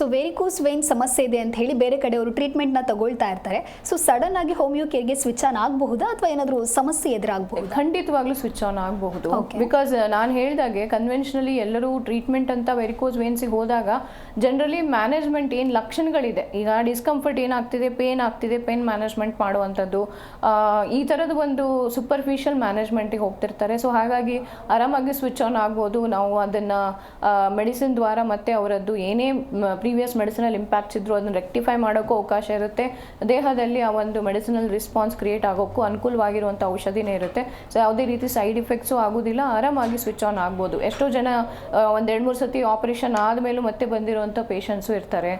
So varicose vane ಸಮಸ್ಯೆ ಇದೆ ಅಂತ ಹೇಳಿ ಬೇರೆ ಕಡೆ ಅವರು ಟ್ರೀಟ್ಮೆಂಟ್ನ ತಗೊಳ್ತಾ ಇರ್ತಾರೆ. ಸೊ ಸಡನ್ ಆಗಿ ಹೋಮಿಯೋ ಕೇರ್ಗೆ ಸ್ವಿಚ್ ಆನ್ ಆಗಬಹುದಾ ಅಥವಾ ಏನಾದರೂ ಸಮಸ್ಯೆ ಎದುರಾಗಬಹುದು? ಖಂಡಿತವಾಗ್ಲೂ ಸ್ವಿಚ್ ಆನ್ ಆಗಬಹುದು. ಬಿಕಾಸ್ ನಾನು ಹೇಳಿದಾಗೆ ಕನ್ವೆನ್ಷನಲಿ ಎಲ್ಲರೂ ಟ್ರೀಟ್ಮೆಂಟ್ ಅಂತ ವೆರಿಕೋಸ್ ವೇನ್ಸಿಗೆ ಹೋದಾಗ ಜನರಲಿ ಮ್ಯಾನೇಜ್ಮೆಂಟ್ ಏನು ಲಕ್ಷಣಗಳಿದೆ. ಈಗ ಡಿಸ್ಕಂಫರ್ಟ್ ಏನಾಗ್ತಿದೆ ಪೇನ್ ಆಗ್ತಿದೆ ಪೇನ್ ಮ್ಯಾನೇಜ್ಮೆಂಟ್ ಮಾಡುವಂಥದ್ದು. ಈ ಥರದ ಒಂದು ಸೂಪರ್ಫಿಷಿಯಲ್ ಮ್ಯಾನೇಜ್ಮೆಂಟಿಗೆ ಹೋಗ್ತಿರ್ತಾರೆ. ಸೊ ಹಾಗಾಗಿ ಆರಾಮಾಗಿ ಸ್ವಿಚ್ ಆನ್ ಆಗ್ಬೋದು. ನಾವು ಅದನ್ನು ಮೆಡಿಸಿನ್ ದ್ವಾರ ಮತ್ತೆ ಅವರದ್ದು ಏನೇ ಪ್ರೀವಿಯಸ್ ಮೆಡಿಸಿನಲ್ ಇಂಪ್ಯಾಕ್ಟ್ಸ್ ಇದ್ರು ಅದನ್ನು ರೆಕ್ಟಿಫೈ ಮಾಡೋಕ್ಕೂ ಅವಕಾಶ ಇರುತ್ತೆ. ದೇಹದಲ್ಲಿ ಆ ಒಂದು ಮೆಡಿಸಿನಲ್ ರಿಸ್ಪಾನ್ಸ್ ಕ್ರಿಯೇಟ್ ಆಗೋಕ್ಕೂ ಅನುಕೂಲವಾಗಿರುವಂಥ ಔಷಧಿನೇ ಇರುತ್ತೆ. ಸೊ ಯಾವುದೇ ರೀತಿ ಸೈಡ್ ಇಫೆಕ್ಟ್ಸು ಆಗೋದಿಲ್ಲ. ಆರಾಮಾಗಿ ಸ್ವಿಚ್ ಆನ್ ಆಗ್ಬೋದು. ಎಷ್ಟೋ ಜನ ಒಂದೆರಡು ಎರಡು ಮೂರು ಸತಿ ಆಪರೇಷನ್ ಆದಮೇಲೂ ಮತ್ತೆ ಬಂದಿರುವಂಥ ಪೇಷಂಟ್ಸು ಇರ್ತಾರೆ.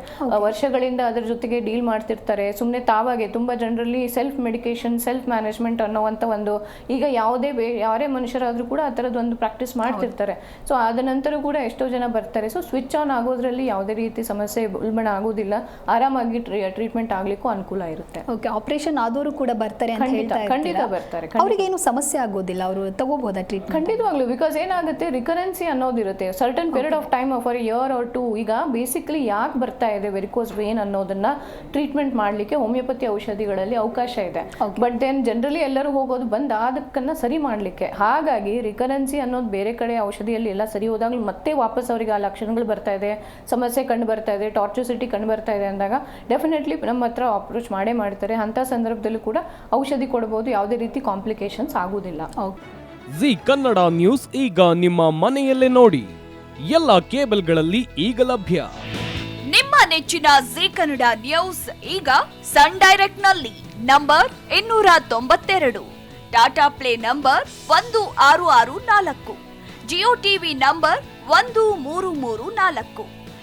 ವರ್ಷಗಳಿಂದ ಅದರ ಜೊತೆಗೆ ಡೀಲ್ ಮಾಡ್ತಿರ್ತಾರೆ. ಸುಮ್ಮನೆ ತಾವಾಗೆ ತುಂಬ ಜನರಲ್ಲಿ ಸೆಲ್ಫ್ ಮೆಡಿಕೇಶನ್ ಸೆಲ್ಫ್ ಮ್ಯಾನೇಜ್ಮೆಂಟ್ ಅನ್ನೋವಂಥ ಒಂದು ಈಗ ಯಾವುದೇ ಬೇ ಯಾರೇ ಮನುಷ್ಯರಾದರೂ ಕೂಡ ಆ ಥರದ್ದು ಒಂದು ಪ್ರಾಕ್ಟೀಸ್ ಮಾಡ್ತಿರ್ತಾರೆ. ಸೊ ಅದ ನಂತರ ಕೂಡ ಎಷ್ಟೋ ಜನ ಬರ್ತಾರೆ. ಸೊ ಸ್ವಿಚ್ ಆನ್ ಆಗೋದ್ರಲ್ಲಿ ಯಾವುದೇ ರೀತಿ ಸಮಸ್ಯೆ ಉಲ್ಬಣ ಆಗೋದಿಲ್ಲ ಆರಾಮಾಗಿ ಟ್ರೀಟ್ಮೆಂಟ್ ಆಗ್ಲಿಕ್ಕೂ ಅನುಕೂಲ ಇರುತ್ತೆ. ಓಕೆ ಆಪರೇಷನ್ ಆದವರು ಕೂಡ ಬರ್ತಾರೆ ಅಂತ ಖಂಡಿತ, ಹೇಳ್ತಾ ಖಂಡಿತ ಇರ್ತೀರಾ? ಬರ್ತಾರೆ, ಖಂಡಿತ. ಅವ್ರಿಗೇನು ಸಮಸ್ಯೆ ಆಗೋದಿಲ್ಲ? ಅವರು ತಗೋಬಹುದಾ ಟ್ರೀಟ್ಮೆಂಟ್ ಖಂಡಿತವಾಗ್ಲು ಬಿಕಾಸ್ ಏನಾಗುತ್ತೆ recurrency ಅನ್ನೋದಿರುತ್ತೆ. Certain period of time for year or two ಈಗ ಬೇಸಿಕ್ಲಿ ಯಾಕೆ ಬರ್ತಾ ಇದೆ ವೆರಿಕೋಸ್ ವೇನ್ ಅನ್ನೋದನ್ನ ಟ್ರೀಟ್ಮೆಂಟ್ ಮಾಡಲಿಕ್ಕೆ ಹೋಮಿಯೋಪತಿ ಔಷಧಿಗಳಲ್ಲಿ ಅವಕಾಶ ಇದೆ. ಬಟ್ ದೆನ್ ಜನರಲಿ ಎಲ್ಲರೂ ಹೋಗೋದು ಬಂದ ಅದಕ್ಕನ್ನ ಸರಿ ಮಾಡಲಿಕ್ಕೆ. ಹಾಗಾಗಿ ರಿಕರೆನ್ಸಿ ಅನ್ನೋದು ಬೇರೆ ಕಡೆ ಔಷಧಿಯಲ್ಲಿ ಎಲ್ಲ ಸರಿ ಹೋದಾಗ್ಲೂ ಮತ್ತೆ ವಾಪಸ್ ಅವರಿಗೆ ಆ ಲಕ್ಷಣಗಳು ಬರ್ತಾ ಇದೆ. ಸಮಸ್ಯೆ ಕಂಡು ಬರ್ತಾ ಇದೆ ಟಾರ್ಚುಸಿಟಿ ಕಂಡು ಬರ್ತಾ ಇದೆ ಅಂದಾಗ ಡೆಫಿನೆಟ್ಲಿ ನಮ್ಮ ಹತ್ರ ಅಪ್ರೋಚ್ ಮಾಡೇ ಮಾಡ್ತಾರೆ. ಅಂಥ ಸಂದರ್ಭದಲ್ಲೂ ಕೂಡ ಔಷಧಿ ಕೊಡ್ಬೋದು ಯಾವುದೇ ರೀತಿ ಕಾಂಪ್ಲಿಕೇಶನ್ಸ್ ಆಗೋದಿಲ್ಲ. ಜಿ ಕನ್ನಡ ನ್ಯೂಸ್ ಈಗ ನಿಮ್ಮ ಮನೆಯಲ್ಲೇ ನೋಡಿ. ಎಲ್ಲ ಕೇಬಲ್ಗಳಲ್ಲಿ ಈಗ ಲಭ್ಯ. ನಿಮ್ಮ ನೆಚ್ಚಿನ ಜಿ ಕನ್ನಡ ನ್ಯೂಸ್ ಈಗ ಸನ್ ಡೈರೆಕ್ಟ್ನಲ್ಲಿ ನಂಬರ್ ಇನ್ನೂರ ತೊಂಬತ್ತೆರಡು. ಟಾಟಾ ಪ್ಲೇ ನಂಬರ್ ಒಂದು ಆರು ಆರು ನಾಲ್ಕು. ಜಿಯೋ ಟಿವಿ ನಂಬರ್ ಒಂದು ಮೂರು ಮೂರು ನಾಲ್ಕು.